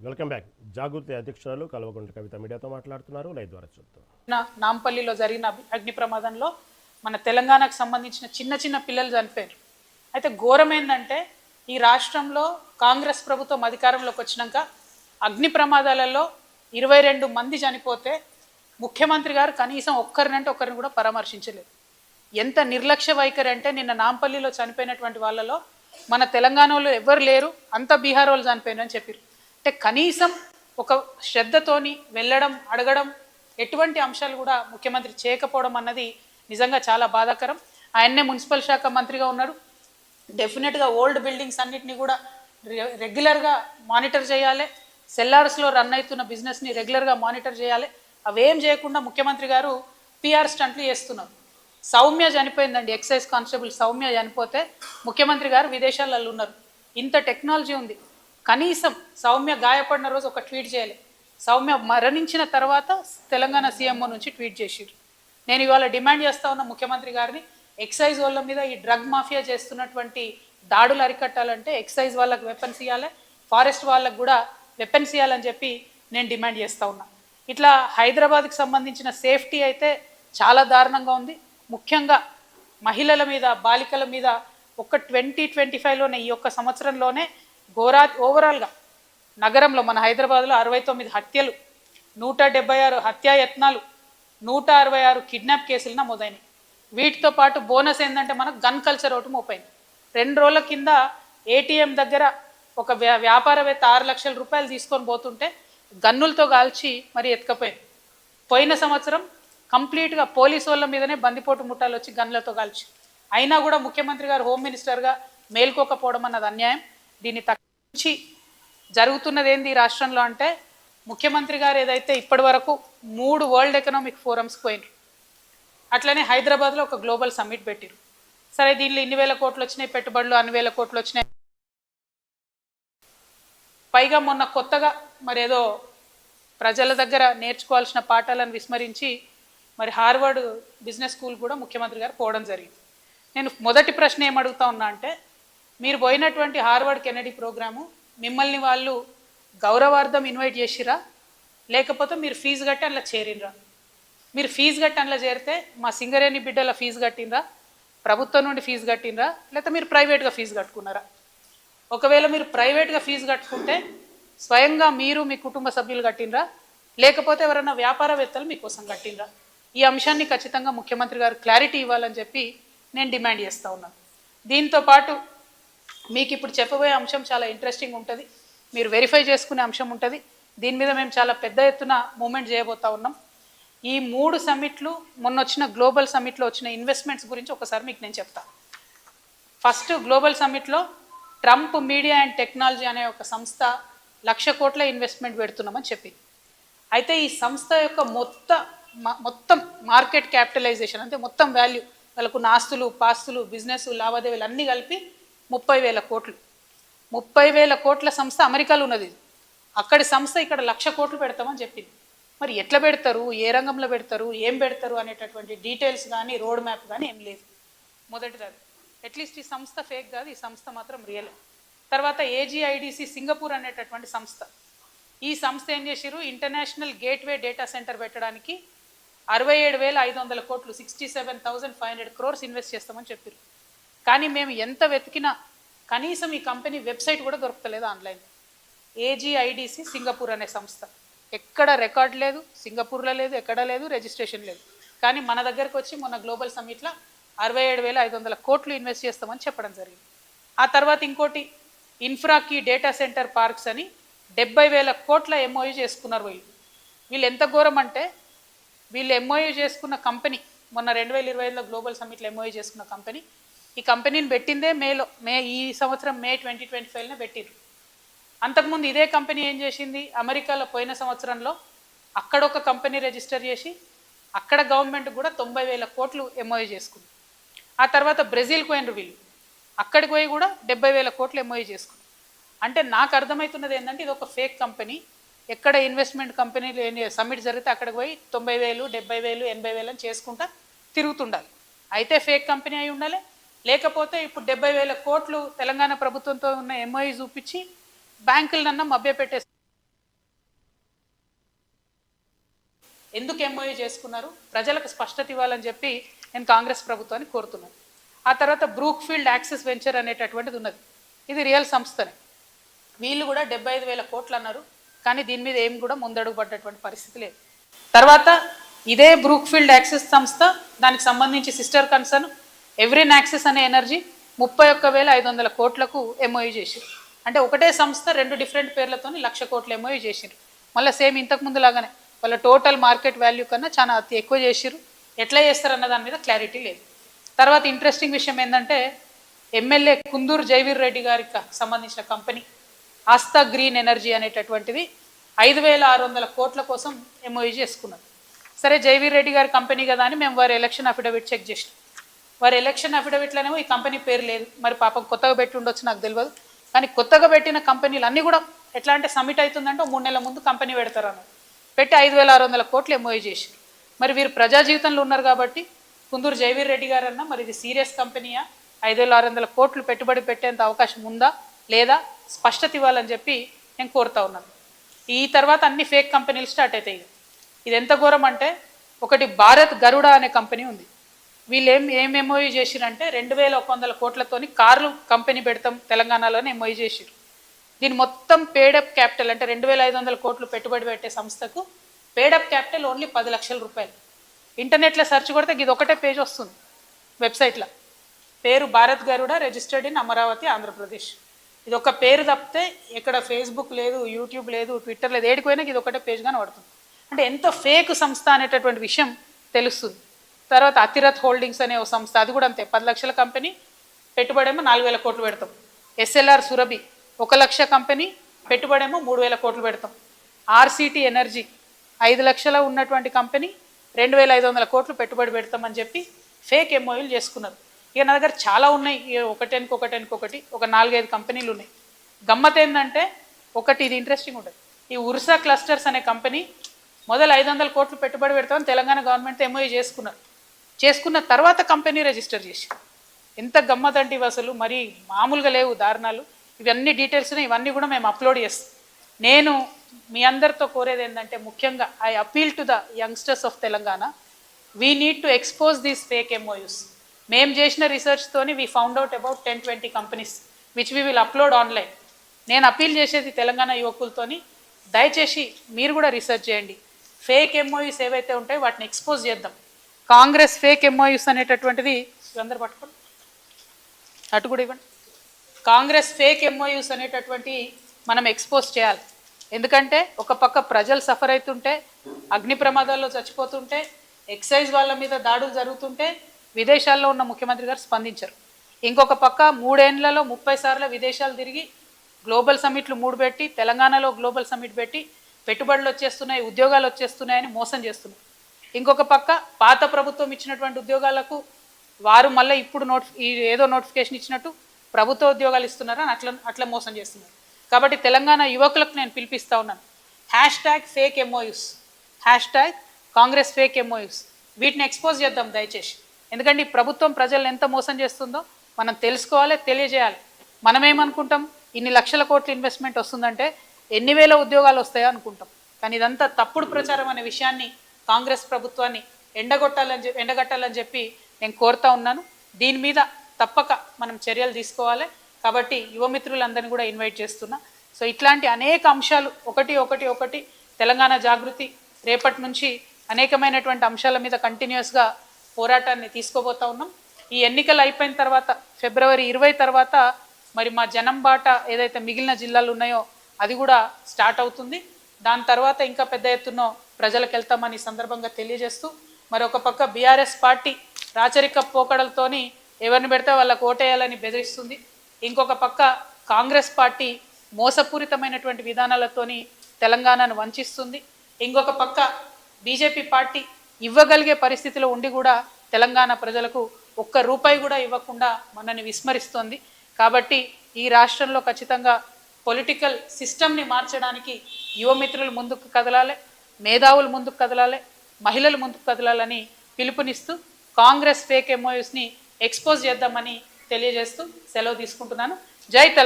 Welcome back. జాగృతి అధ్యక్షురాలు కల్వకుంట్ల కవిత మీడియాతో మాట్లాడుతున్నారు. లైవ్ ద్వారా చూద్దాం. నా- నాంపల్లిలో జరిగిన అగ్ని- ప్రమాదంలో మన తెలంగాణకు సంబంధించిన చిన్న చిన్న పిల్లలు చనిపోయారు. అయితే ఘోరం ఏంటంటే ఈ రాష్ట్రంలో కాంగ్రెస్ ప్రభుత్వం అధికారంలోకి వచ్చినాక అగ్ని ప్రమాదాలలో ఇరవై రెండు మంది చనిపోతే ముఖ్యమంత్రి గారు కనీసం ఒక్కరినంటే ఒక్కరిని కూడా పరామర్శించలేదు. ఎంత నిర్లక్ష్య వైఖరి అంటే నిన్న నాంపల్లిలో చనిపోయినటువంటి వాళ్ళలో మన తెలంగాణలో ఎవరు లేరు అంత బీహార్ వాళ్ళు చనిపోయినని చెప్పారు అంటే కనీసం ఒక శ్రద్ధతోని వెళ్ళడం అడగడం ఎటువంటి అంశాలు కూడా ముఖ్యమంత్రి చేయకపోవడం అన్నది నిజంగా చాలా బాధాకరం. ఆయన్నే మున్సిపల్ శాఖ మంత్రిగా ఉన్నాడు డెఫినెట్గా ఓల్డ్ బిల్డింగ్స్ అన్నిటిని కూడా రెగ్యులర్గా మానిటర్ చేయాలి. సెల్లార్స్లో రన్ అవుతున్న బిజినెస్ని రెగ్యులర్గా మానిటర్ చేయాలి. అవేం చేయకుండా ముఖ్యమంత్రి గారు పిఆర్ స్టంట్లు చేస్తున్నారు. సౌమ్య చనిపోయిందండి ఎక్సైజ్ కానిస్టేబుల్ సౌమ్య చనిపోతే ముఖ్యమంత్రి గారు విదేశాలలో ఉన్నారు. ఇంత టెక్నాలజీ ఉంది. కనీసం సౌమ్య గాయపడిన రోజు ఒక ట్వీట్ చేయాలి. సౌమ్య మరణించిన తర్వాత తెలంగాణ సీఎంఓ నుంచి ట్వీట్ చేసిరు నేను ఇవాళ డిమాండ్ చేస్తా ఉన్న ముఖ్యమంత్రి గారిని ఎక్సైజ్ వాళ్ళ మీద ఈ డ్రగ్ మాఫియా చేస్తున్నటువంటి దాడులు అరికట్టాలంటే ఎక్సైజ్ వాళ్ళకి వెపన్స్ ఇవ్వాలి ఫారెస్ట్ వాళ్ళకు కూడా వెపన్స్ ఇవ్వాలని చెప్పి నేను డిమాండ్ చేస్తూ ఉన్నా. ఇట్లా హైదరాబాద్కి సంబంధించిన సేఫ్టీ అయితే చాలా దారుణంగా ఉంది. ముఖ్యంగా మహిళల మీద బాలికల మీద ఒక ట్వంటీ ట్వంటీ ఫైవ్లోనే ఈ యొక్క సంవత్సరంలోనే ఘోరా ఓవరాల్గా నగరంలో మన హైదరాబాద్లో అరవై తొమ్మిది హత్యలు నూట డెబ్బై ఆరు హత్యాయత్నాలు నూట అరవై ఆరు కిడ్నాప్ కేసులు నమోదైనవి వీటితో పాటు బోనస్ ఏంటంటే మనకు గన్ కల్చర్ ఒకటి మోపైంది. రెండు రోజుల కింద ఏటీఎం దగ్గర ఒక వ్యా వ్యాపారవేత్త ఆరు లక్షల రూపాయలు తీసుకొని పోతుంటే గన్నులతో కాల్చి మరి ఎత్తుకపోయింది. పోయిన సంవత్సరం కంప్లీట్గా పోలీసు వాళ్ళ మీదనే బందిపోటు ముఠాలు వచ్చి గన్లతో కాల్చి. అయినా కూడా ముఖ్యమంత్రి గారు హోమ్ మినిస్టర్గా మేల్కోకపోవడం అన్నది అన్యాయం. దీన్ని తగ్గించి జరుగుతున్నది ఏంది ఈ రాష్ట్రంలో అంటే ముఖ్యమంత్రి గారు ఏదైతే ఇప్పటి వరకు మూడు వరల్డ్ ఎకనామిక్ ఫోరమ్స్ పోయినారు అట్లనే హైదరాబాద్లో ఒక గ్లోబల్ సమ్మిట్ పెట్టిరు. సరే దీనిలో ఇన్ని వేల కోట్లు వచ్చినాయి పెట్టుబడులు అన్ని వేల కోట్లు వచ్చినాయి. పైగా మొన్న కొత్తగా మరి ఏదో ప్రజల దగ్గర నేర్చుకోవాల్సిన పాఠాలను విస్మరించి మరి హార్వర్డ్ బిజినెస్ స్కూల్ కూడా ముఖ్యమంత్రి గారు పోవడం జరిగింది. నేను మొదటి ప్రశ్న ఏమడుగుతా ఉన్నా అంటే మీరు పోయినటువంటి హార్వర్డ్ కెనడీ ప్రోగ్రాము మిమ్మల్ని వాళ్ళు గౌరవార్థం ఇన్వైట్ చేసిరా? లేకపోతే మీరు ఫీజు కట్టి అందులో చేరినరా మీరు ఫీజు కట్టి అందులో చేరితే మా సింగరేణి బిడ్డల ఫీజు కట్టినరా ప్రభుత్వం నుండి ఫీజు కట్టినరా లేకపోతే మీరు ప్రైవేట్గా ఫీజు కట్టుకున్నారా? ఒకవేళ మీరు ప్రైవేట్గా ఫీజు కట్టుకుంటే స్వయంగా మీరు మీ కుటుంబ సభ్యులు కట్టినరా లేకపోతే ఎవరైనా వ్యాపారవేత్తలు మీకోసం కట్టినరా ఈ అంశాన్ని ఖచ్చితంగా ముఖ్యమంత్రి గారు క్లారిటీ ఇవ్వాలని చెప్పి నేను డిమాండ్ చేస్తూ ఉన్నాను. దీంతో పాటు మీకు ఇప్పుడు చెప్పబోయే అంశం చాలా ఇంట్రెస్టింగ్ ఉంటుంది. మీరు వెరిఫై చేసుకునే అంశం ఉంటుంది. దీని మీద మేము చాలా పెద్ద ఎత్తున మూమెంట్ చేయబోతా ఉన్నాం. ఈ మూడు సమ్మిట్లు మొన్న వచ్చిన గ్లోబల్ సమ్మిట్లో వచ్చిన ఇన్వెస్ట్మెంట్స్ గురించి ఒకసారి మీకు నేను చెప్తాను ఫస్ట్ గ్లోబల్ సమ్మిట్లో ట్రంప్ మీడియా అండ్ టెక్నాలజీ అనే ఒక సంస్థ లక్ష కోట్ల ఇన్వెస్ట్మెంట్ పెడుతున్నామని చెప్పింది అయితే ఈ సంస్థ యొక్క మొత్తం మొత్తం మార్కెట్ క్యాపిటలైజేషన్ అంటే మొత్తం వాల్యూ వాళ్ళకున్న ఆస్తులు పాస్తులు బిజినెస్ లావాదేవీలు అన్నీ కలిపి ముప్పై వేల కోట్లు. ముప్పై వేల కోట్ల సంస్థ అమెరికాలో ఉన్నది. ఇది. అక్కడి సంస్థ ఇక్కడ లక్ష కోట్లు పెడతామని చెప్పింది. మరి ఎట్లా పెడతారు? ఏ రంగంలో పెడతారు? ఏం పెడతారు అనేటటువంటి డీటెయిల్స్ కానీ రోడ్ మ్యాప్ కానీ ఏం లేదు. మొదటిదాది. అట్లీస్ట్ ఈ సంస్థ ఫేక్ కాదు ఈ సంస్థ మాత్రం రియల్. తర్వాత ఏజీఐడిసి సింగపూర్ అనేటటువంటి సంస్థ. ఈ సంస్థ ఏం చేసిరు ఇంటర్నేషనల్ గేట్వే డేటా సెంటర్ పెట్టడానికి అరవై ఏడు వేల ఐదు వందల కోట్లు sixty seven thousand five hundred crores invest చేస్తామని చెప్పారు కానీ మేము ఎంత వెతికినా కనీసం ఈ కంపెనీ వెబ్సైట్ కూడా దొరకలేదు ఆన్లైన్. ఏజీఐడిసి సింగపూర్ అనే సంస్థ. ఎక్కడ రికార్డ్ లేదు సింగపూర్లో లేదు ఎక్కడ లేదు రిజిస్ట్రేషన్ లేదు. కానీ మన దగ్గరకు వచ్చి మొన్న గ్లోబల్ సమ్మిట్లో అరవై ఏడు వేల ఐదు వందల కోట్లు ఇన్వెస్ట్ చేస్తామని చెప్పడం జరిగింది. ఆ తర్వాత ఇంకోటి ఇన్ఫ్రాకి డేటా సెంటర్ పార్క్స్ అని డెబ్బై వేల కోట్ల ఎంఓయూ చేసుకున్నారు వీళ్ళు. వీళ్ళు ఎంత ఘోరం అంటే వీళ్ళు ఎంఓయూ చేసుకున్న కంపెనీ మొన్న రెండు వేల ఇరవై ఐదులో గ్లోబల్ సమ్మిట్లో ఎంఓయూ చేసుకున్న కంపెనీ ఈ కంపెనీని పెట్టిందే మేలో మే ఈ సంవత్సరం మే ట్వంటీ ట్వంటీ ఫైవ్లో పెట్టిరు అంతకుముందు ఇదే కంపెనీ ఏం చేసింది? అమెరికాలో పోయిన సంవత్సరంలో అక్కడ ఒక కంపెనీ రిజిస్టర్ చేసి అక్కడ గవర్నమెంట్ కూడా తొంభై వేల కోట్లు ఎంఓఏ చేసుకుంది. ఆ తర్వాత బ్రెజిల్కి పోయినరు వీళ్ళు. అక్కడికి పోయి కూడా డెబ్బై వేల కోట్లు ఎంఓఏ చేసుకుంది. అంటే నాకు అర్థమవుతున్నది ఏంటంటే ఇది ఒక ఫేక్ కంపెనీ. ఎక్కడ ఇన్వెస్ట్మెంట్ కంపెనీలు ఏం సమ్మిట్ జరిగితే అక్కడికి పోయి తొంభై వేలు డెబ్బై వేలు ఎనభై వేలు అని చేసుకుంటా తిరుగుతుండాలి. అయితే ఫేక్ కంపెనీ అయి ఉండాలి లేకపోతే ఇప్పుడు డెబ్బై వేల కోట్లు తెలంగాణ ప్రభుత్వంతో ఉన్న ఎంఐ చూపించి బ్యాంకులనన్నా మభ్యపెట్టే ఎందుకు ఎంఓఏ చేసుకున్నారు? ప్రజలకు స్పష్టత ఇవ్వాలని చెప్పి నేను కాంగ్రెస్ ప్రభుత్వాన్ని కోరుతున్నాను. ఆ తర్వాత బ్రూక్ఫీల్డ్ యాక్సెస్ వెంచర్ అనేటటువంటిది ఉన్నది. ఇది రియల్ సంస్థనే. వీళ్ళు కూడా డెబ్బై ఐదు వేల కోట్లు అన్నారు. కానీ దీని మీద ఏం కూడా ముందడుగు పడ్డటువంటి పరిస్థితి లేదు. తర్వాత ఇదే బ్రూక్ఫీల్డ్ యాక్సెస్ సంస్థ దానికి సంబంధించి సిస్టర్ కన్సర్న్ ఎవ్రీ నాక్సెస్ అనే ఎనర్జీ ముప్పై ఒక్క వేల ఐదు వందల కోట్లకు ఎంఓయూ చేసింది అంటే ఒకటే సంస్థ రెండు డిఫరెంట్ పేర్లతో లక్ష కోట్లు ఎంఓయూ చేసిండ్రు. మళ్ళీ సేమ్ ఇంతకు ముందు లాగానే వాళ్ళ టోటల్ మార్కెట్ వాల్యూ కన్నా చాలా అతి ఎక్కువ చేసిరు ఎట్లా చేస్తారన్న దాని మీద క్లారిటీ లేదు. తర్వాత ఇంట్రెస్టింగ్ విషయం ఏంటంటే ఎమ్మెల్యే కుందూరు జైవీర్ రెడ్డి గారికి సంబంధించిన కంపెనీ ఆస్తా గ్రీన్ ఎనర్జీ అనేటటువంటిది ఐదు వేల ఆరు వందల కోట్ల కోసం ఎంఓయూ చేసుకున్నారు. సరే జైవీర్ రెడ్డి గారి కంపెనీ కదా అని మేము వారి ఎలక్షన్ అఫిడవిట్ చెక్ చేసినాం. వారి ఎలక్షన్ అఫిడవిట్లోనేమో ఈ కంపెనీ పేరు లేదు. మరి పాపం కొత్తగా పెట్టి ఉండొచ్చు నాకు తెలియదు కానీ కొత్తగా పెట్టిన కంపెనీలు అన్నీ కూడా ఎట్లా అంటే సమిట్ అవుతుందంటే మూడు నెలల ముందు కంపెనీ పెడతారు అన్నారు పెట్టి ఐదు వేల ఆరు వందల కోట్లు ఎంఓఏ చేసి. మరి వీరు ప్రజా జీవితంలో ఉన్నారు కాబట్టి కుందూరు జయవీర్ రెడ్డి గారు అన్న మరి ఇది సీరియస్ కంపెనీయా? ఐదు వేల ఆరు వందల కోట్లు పెట్టుబడి పెట్టేంత అవకాశం ఉందా? లేదా? స్పష్టత ఇవ్వాలని చెప్పి నేను కోరుతా ఉన్నాను. ఈ తర్వాత అన్ని ఫేక్ కంపెనీలు స్టార్ట్ అవుతాయి. ఇది ఎంత ఘోరం అంటే ఒకటి భారత్ గరుడ అనే కంపెనీ ఉంది. వీళ్ళు ఏం ఏం ఎంఓయూ చేసిరంటే రెండు వేల ఒక వందల కోట్లతోని కార్లు కంపెనీ పెడతాం తెలంగాణలోనే ఎంఓయూ చేసిరు దీని మొత్తం పేడప్ క్యాపిటల్ అంటే రెండు వేల ఐదు వందల కోట్లు పెట్టుబడి పెట్టే సంస్థకు పేడప్ క్యాపిటల్ ఓన్లీ పది లక్షల రూపాయలు. ఇంటర్నెట్లో సెర్చ్ కొడితే ఇది ఒకటే పేజ్ వస్తుంది వెబ్సైట్లో పేరు భారత్ గరుడ రిజిస్టర్డ్ ఇన్ అమరావతి ఆంధ్రప్రదేశ్. ఇది ఒక పేరు తప్పితే ఇక్కడ ఫేస్బుక్ లేదు యూట్యూబ్ లేదు ట్విట్టర్ లేదు ఏడికి పోయినా ఇది ఒకటే పేజ్ కానీ పడుతుంది. అంటే ఎంత ఫేక్ సంస్థ అనేటటువంటి విషయం తెలుస్తుంది. తర్వాత అతిరథ్ హోల్డింగ్స్ అనే ఒక సంస్థ అది కూడా అంతే. పది లక్షల కంపెనీ పెట్టుబడేమో నాలుగు వేల కోట్లు పెడతాం. ఎస్ఎల్ఆర్ సురభి ఒక లక్ష కంపెనీ పెట్టుబడేమో మూడు వేల కోట్లు పెడతాం. ఆర్సిటీ ఎనర్జీ ఐదు లక్షల ఉన్నటువంటి కంపెనీ రెండు వేల ఐదు వందల కోట్లు పెట్టుబడి పెడతామని చెప్పి ఫేక్ ఎంఓయూలు చేసుకున్నారు. ఇక నా దగ్గర చాలా ఉన్నాయి. ఇక ఒకటానికి ఒకటానికి ఒకటి ఒక నాలుగైదు కంపెనీలు ఉన్నాయి. గమ్మత్ ఏంటంటే ఒకటి ఇది ఇంట్రెస్టింగ్ ఉంటుంది. ఈ ఉర్సా క్లస్టర్స్ అనే కంపెనీ మొదలు ఐదు వందల కోట్లు పెట్టుబడి పెడతామని తెలంగాణ గవర్నమెంట్ ఎంఓయూ చేసుకున్నారు. చేసుకున్న తర్వాత కంపెనీ రిజిస్టర్ చేసి. ఎంత గమ్మదండి అసలు మరి మామూలుగా లేవు దారుణాలు ఇవన్నీ డీటెయిల్స్ ఇవన్నీ కూడా మేము అప్లోడ్ చేస్తాం నేను మీ అందరితో కోరేది ఏంటంటే ముఖ్యంగా I appeal to the youngsters of Telangana. We need to expose these fake MoUs మేము చేసిన రీసెర్చ్తోని we found out about ten twenty companies which we will upload online నేను అపీల్ చేసేది తెలంగాణ యువకులతోని. దయచేసి మీరు కూడా రీసెర్చ్ చేయండి. ఫేక్ ఎంఓయూస్ ఏవైతే ఉంటాయో వాటిని ఎక్స్పోజ్ చేద్దాం. కాంగ్రెస్ ఫేక్ ఎంఓయూస్ అనేటటువంటిది అందరు పట్టుకోండి. అటు కూడా ఇవ్వండి. కాంగ్రెస్ ఫేక్ ఎంఓయూస్ అనేటటువంటి మనం ఎక్స్పోజ్ చేయాలి. ఎందుకంటే ఒక పక్క ప్రజలు సఫర్ అవుతుంటే అగ్ని ప్రమాదాల్లో చచ్చిపోతుంటే ఎక్సైజ్ వాళ్ళ మీద దాడులు జరుగుతుంటే విదేశాల్లో ఉన్న ముఖ్యమంత్రి గారు స్పందించరు. ఇంకొక పక్క మూడేళ్ళలో ముప్పై సార్లు విదేశాలు తిరిగి గ్లోబల్ సమ్మిట్లు మూడు పెట్టి తెలంగాణలో గ్లోబల్ సమ్మిట్ పెట్టి పెట్టుబడులు వచ్చేస్తున్నాయి ఉద్యోగాలు వచ్చేస్తున్నాయని మోసం చేస్తున్నారు. ఇంకొక పక్క పాత ప్రభుత్వం ఇచ్చినటువంటి ఉద్యోగాలకు వారు మళ్ళీ ఇప్పుడు నోట్ ఈ ఏదో నోటిఫికేషన్ ఇచ్చినట్టు ప్రభుత్వ ఉద్యోగాలు ఇస్తున్నారని అట్లా అట్లా మోసం చేస్తున్నారు. కాబట్టి తెలంగాణ యువకులకు నేను పిలిపిస్తా ఉన్నాను. Hash tag fake MoUs hash tag Congress fake MoUs వీటిని ఎక్స్పోజ్ చేద్దాం దయచేసి. ఎందుకంటే ఈ ప్రభుత్వం ప్రజలను ఎంత మోసం చేస్తుందో మనం తెలుసుకోవాలి తెలియజేయాలి. మనం ఏమనుకుంటాం ఇన్ని లక్షల కోట్ల ఇన్వెస్ట్మెంట్ వస్తుందంటే ఎన్ని వేల ఉద్యోగాలు వస్తాయో అనుకుంటాం. కానీ ఇదంతా తప్పుడు ప్రచారం అనే విషయాన్ని కాంగ్రెస్ ప్రభుత్వాన్ని ఎండగొట్టాలని చెప్పి ఎండగట్టాలని చెప్పి నేను కోరుతా ఉన్నాను. దీని మీద తప్పక మనం చర్యలు తీసుకోవాలి. కాబట్టి యువమిత్రులందరినీ కూడా ఇన్వైట్ చేస్తున్నా. సో ఇట్లాంటి అనేక అంశాలు ఒకటి ఒకటి ఒకటి తెలంగాణ జాగృతి రేపటి నుంచి అనేకమైనటువంటి అంశాల మీద కంటిన్యూస్గా పోరాటాన్ని తీసుకోబోతా ఉన్నాం. ఈ ఎన్నికలు అయిపోయిన తర్వాత ఫిబ్రవరి ఇరవై తర్వాత మరి మా జనం బాట ఏదైతే మిగిలిన జిల్లాలు ఉన్నాయో అది కూడా స్టార్ట్ అవుతుంది. దాని తర్వాత ఇంకా పెద్ద ఎత్తున ప్రజలకు వెళ్తామని సందర్భంగా తెలియజేస్తూ మరొక పక్క బీఆర్ఎస్ పార్టీ రాచరిక పోకడలతోని ఎవరిని పెడితే వాళ్ళకు ఓటేయాలని బెదిరిస్తుంది. ఇంకొక పక్క కాంగ్రెస్ పార్టీ మోసపూరితమైనటువంటి విధానాలతోని తెలంగాణను వంచిస్తుంది. ఇంకొక పక్క బీజేపీ పార్టీ ఇవ్వగలిగే పరిస్థితిలో ఉండి కూడా తెలంగాణ ప్రజలకు ఒక్క రూపాయి కూడా ఇవ్వకుండా మనల్ని విస్మరిస్తోంది. కాబట్టి ఈ రాష్ట్రంలో ఖచ్చితంగా పొలిటికల్ సిస్టమ్ని మార్చడానికి యువమిత్రులు ముందుకు కదలాలి. మేధావులు ముందుకు కదలాలి మహిళలు ముందుకు కదలాలని పిలుపునిస్తూ కాంగ్రెస్ ఫేక్ ఎంఓఎస్ని ఎక్స్పోజ్ చేద్దామని తెలియజేస్తూ సెలవు తీసుకుంటున్నాను. జై తెలంగాణ.